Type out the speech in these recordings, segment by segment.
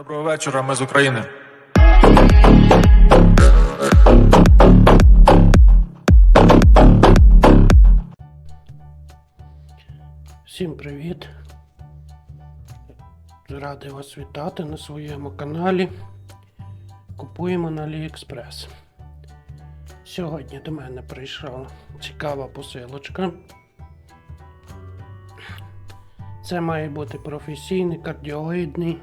Доброго вечора, ми з України. Всім привіт! Радий вас вітати на своєму каналі. Купуємо на AliExpress. Сьогодні до мене прийшла цікава посилочка. Це має бути професійний кардіоїдний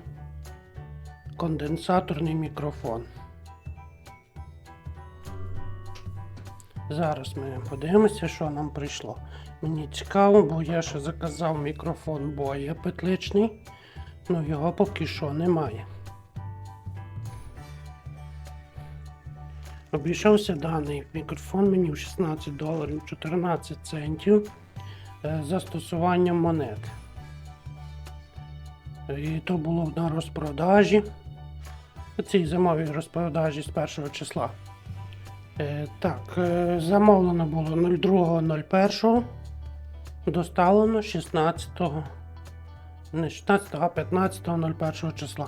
конденсаторний мікрофон. Зараз ми подивимося, що нам прийшло. Мені цікаво, бо я ще заказав мікрофон боя петличний, але його поки що немає. Обійшовся даний мікрофон мені в 16 доларів 14 центів е, застосуванням монет. І то було на розпродажі. Цій зимовій розпродажі з 1 числа. Е, так, е, замовлено було 02.01. Доставлено 16-го. Не 16, а 15.01 числа.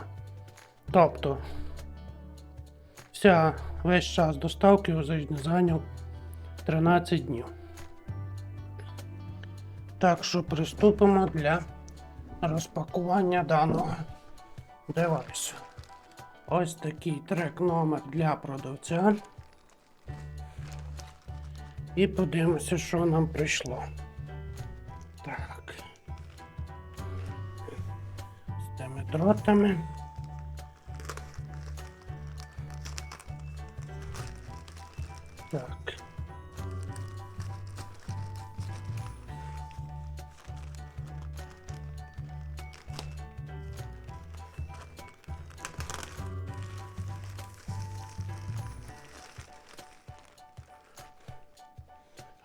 Тобто, вся весь час доставки зайняв 13 днів. Так що приступимо для розпакування даного девайсу. Ось такий трек номер для продавця. І подивимося, що нам прийшло. Так. З тими дротами. Так.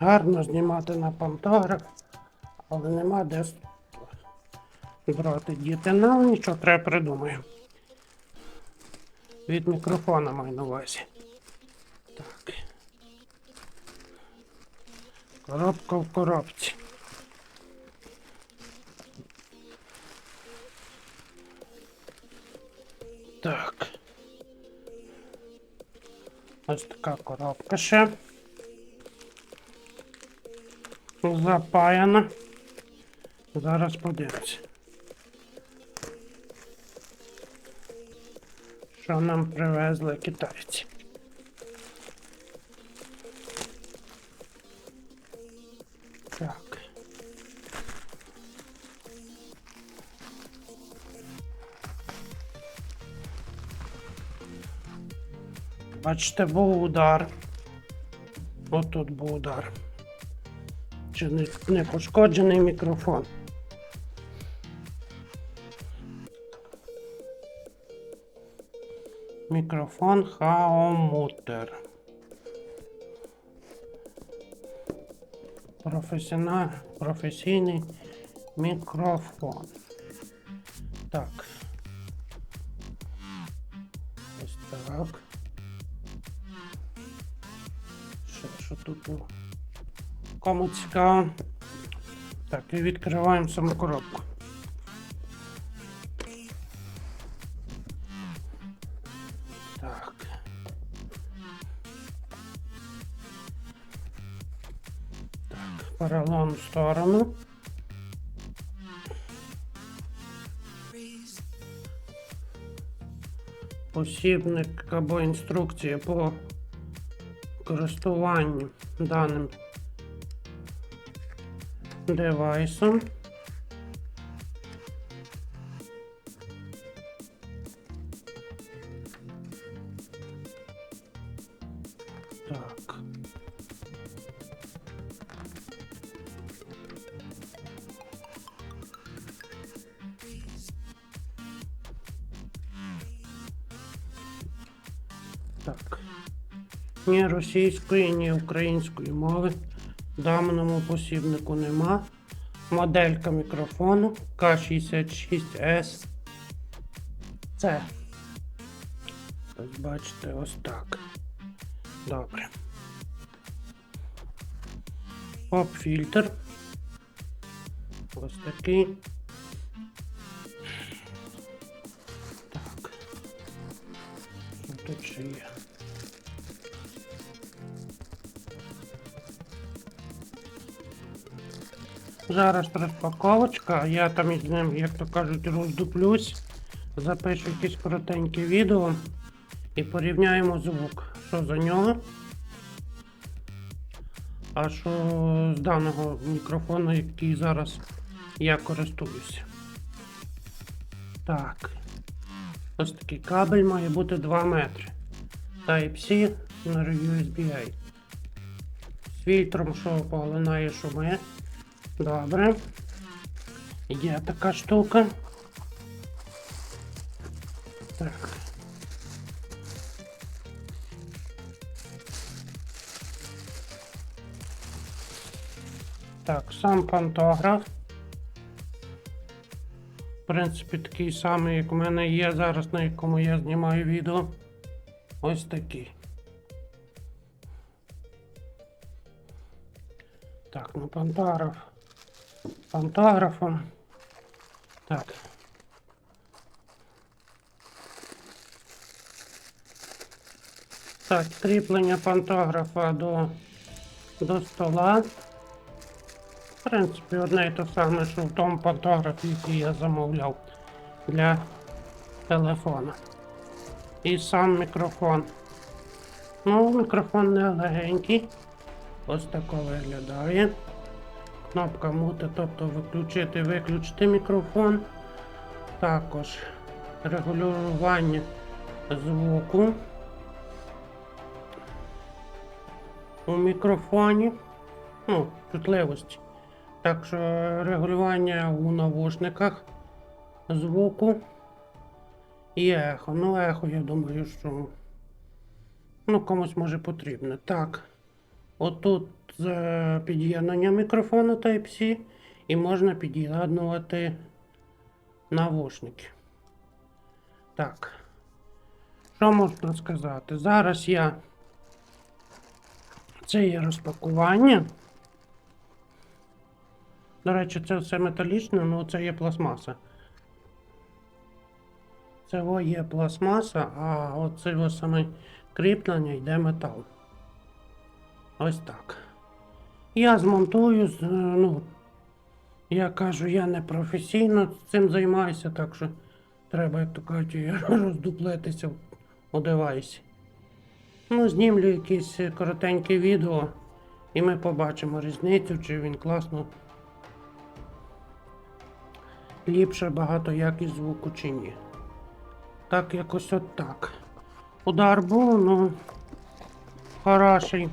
Гарно знімати на пантограф, але нема де брати діти. Ну, нічого треба придумаємо. Від мікрофона маю на увазі. Так. Коробка в коробці. Так. Ось така коробка ще. Запаяна. Зараз подивимося. Що нам привезли китайці. Так. Бачите, був удар. Отут був удар. Не, не пошкоджений мікрофон. Мікрофон Хаомутер. Професіонал, професійний мікрофон. Так. Ось так. Що, що тут? Кому цікаво. Так, і відкриваємо саму коробку. Так. Так, в сторону. Посібник або інструкція по користуванню даним девайсом. Так. Так. Ні російської, ні української мови даному посібнику нема. Моделька мікрофону К66S. Це. Ось бачите, ось так. Добре. Поп-фільтр. Ось такий. Так. тут ще є? Зараз розпаковочка, я там із ним, як то кажуть, роздуплюсь, запишу якесь коротеньке відео і порівняємо звук. Що за нього? А що з даного мікрофону, який зараз я користуюся. Так. Ось такий кабель має бути 2 метри. Type-C на USB-A. З фільтром, що поглинає шуми. Добре. Є така штука. Так. Так, сам пантограф. В принципі, такий самий, як у мене є зараз, на якому я знімаю відео. Ось такий. Так, ну пантограф. Пантографом. Так. Так, кріплення пантографа до, до стола. В принципі, одне і те саме, що в тому пантографі, який я замовляв для телефона. І сам мікрофон. Ну, мікрофон не легенький. Ось тако виглядає. Кнопка мути, тобто виключити, виключити мікрофон. Також регулювання звуку у мікрофоні. Ну, чутливості. Так що регулювання у навушниках звуку і ехо. Ну, ехо, я думаю, що ну, комусь може потрібно. Так. Отут е, під'єднання мікрофону Type-C і можна під'єднувати навушники. Так. Що можна сказати? Зараз я. Це є розпакування. До речі, це все металічне, але це є пластмаса. Це є пластмаса, а оце саме кріплення йде метал. Ось так. Я змонтую, ну, я кажу, я не професійно цим займаюся, так що треба, як то кажуть, роздуплитися у девайсі. Ну, знімлю якесь коротеньке відео, і ми побачимо різницю, чи він класно ліпше багато якість звуку чи ні. Так, якось от так. Удар був, ну хороший.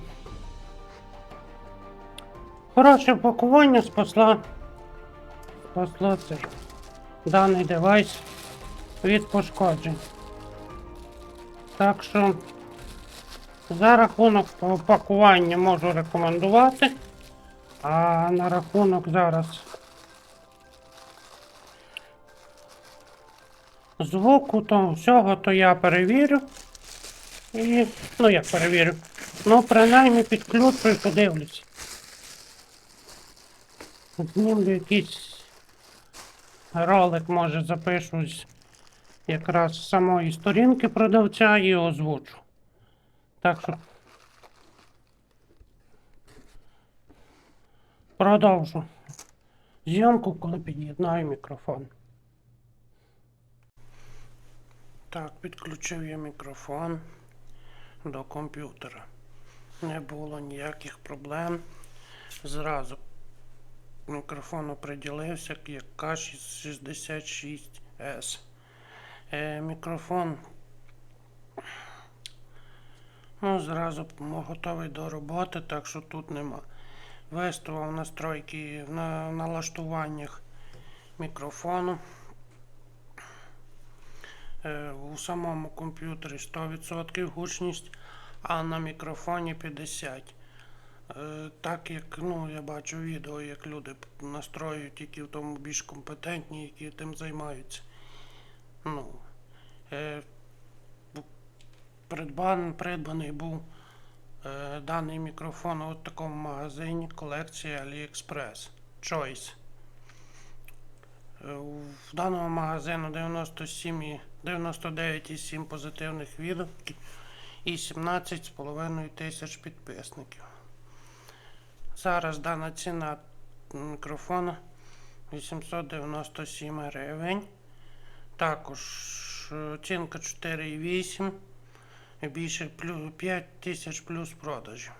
Хороше пакування спасла, спасла цей даний девайс від пошкоджень. Так що за рахунок пакування можу рекомендувати. А на рахунок зараз звуку, то всього, то я перевірю. І, ну як перевірю. Ну, принаймні підключу і подивлюсь. Знімлю якийсь ролик, може, запишу з якраз з самої сторінки продавця і озвучу. Так що продовжу зйомку, коли під'єднаю мікрофон. Так, підключив я мікрофон до комп'ютера. Не було ніяких проблем. Зразу мікрофон оприділився як К66S. Е, мікрофон ну, зразу готовий до роботи, так що тут нема. Виставив настройки на налаштуваннях мікрофону. Е, У самому комп'ютері 100% гучність, а на мікрофоні 50%. Е, Так як ну, я бачу відео, як люди настроюють, які в тому більш компетентні, які тим займаються. Ну, е, придбан, придбаний був е, даний мікрофон у такому магазині колекції AliExpress Choice. Е, В даного магазину 97 99,7 позитивних відгуків і 17,5 тисяч підписників. Зараз дана ціна мікрофона 897 гривень. Також е, оцінка 4,8 і більше 5 тисяч плюс продажів.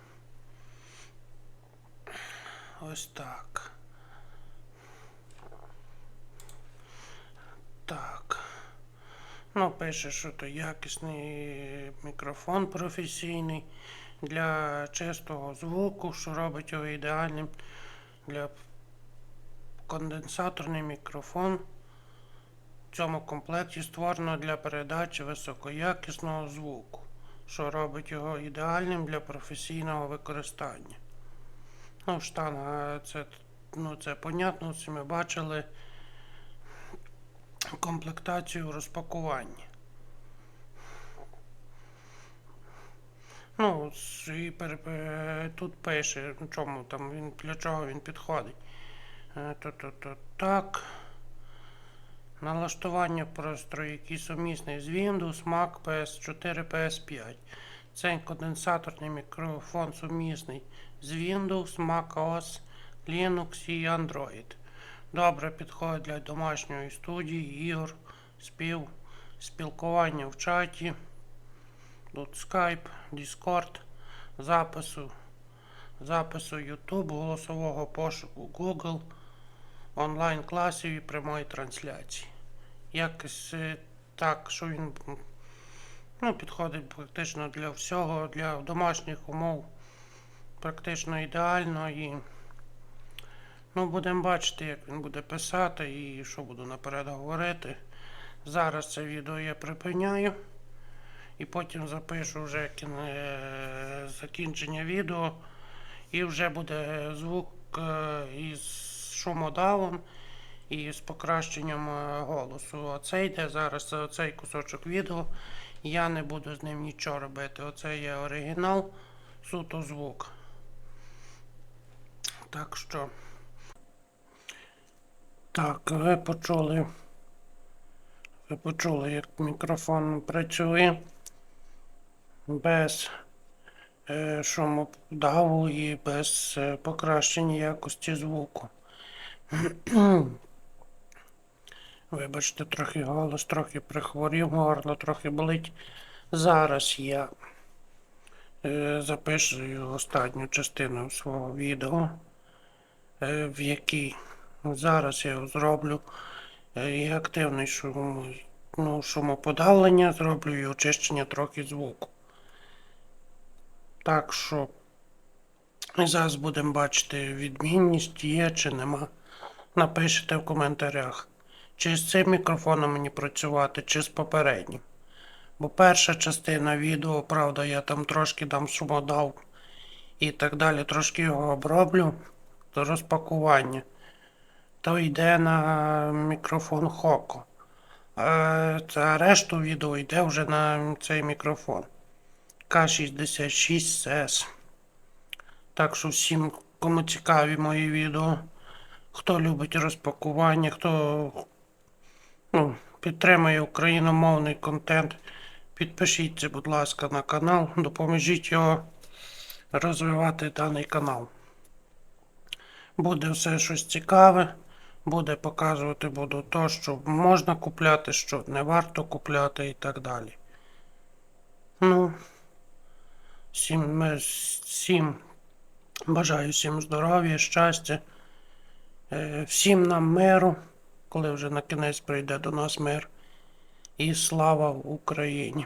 Ось так. Так. Ну, пише, що то якісний мікрофон професійний для чистого звуку, що робить його ідеальним для конденсаторний мікрофон. В цьому комплекті створено для передачі високоякісного звуку, що робить його ідеальним для професійного використання. Ну, штанга, це, ну, це понятно, всі ми бачили комплектацію розпакування. Ну, і пер- пе- тут пише, ну, чому там він для чого він підходить. Е, То-то-то так. Налаштування пристрою, який сумісний з Windows, Mac, PS4, PS5. Цей конденсаторний мікрофон сумісний з Windows, Mac OS, Linux і Android. Добре підходить для домашньої студії, ігор, спів, спілкування в чаті, тут Skype, Discord, запису, запису YouTube, голосового пошуку Google, онлайн-класів і прямої трансляції. Якось так, що він ну, підходить практично для всього, для домашніх умов практично ідеально і ну, будемо бачити, як він буде писати і що буду наперед говорити. Зараз це відео я припиняю і потім запишу вже кіне- закінчення відео і вже буде звук е, із шумодавом і з покращенням е, голосу. Оце йде зараз е, цей кусочок відео. Я не буду з ним нічого робити. Оце є оригінал, суто звук. Так що. Так, ви почули. Ви почули, як мікрофон працює без е, шумодаву і без е, покращення якості звуку. Вибачте, трохи голос, трохи прихворів, горло трохи болить. Зараз я е, запишу останню частину свого відео, е, в якій зараз я зроблю е, і активний шум, ну, шумоподавлення, зроблю і очищення трохи звуку. Так що зараз будемо бачити відмінність, є чи нема. Напишіть в коментарях, чи з цим мікрофоном мені працювати, чи з попереднім. Бо перша частина відео, правда, я там трошки дам шумодав і так далі, трошки його оброблю до розпакування. То йде на мікрофон Хоко. А решту відео йде вже на цей мікрофон. К66S. Так що всім, кому цікаві мої відео, хто любить розпакування, хто ну, підтримує україномовний контент, підпишіться, будь ласка, на канал, допоможіть його розвивати даний канал. Буде все щось цікаве, буде показувати буду то, що можна купляти, що не варто купляти і так далі. Ну, всім, ми- всім бажаю всім здоров'я, щастя, е, всім нам миру, коли вже на кінець прийде до нас мир. І слава Україні!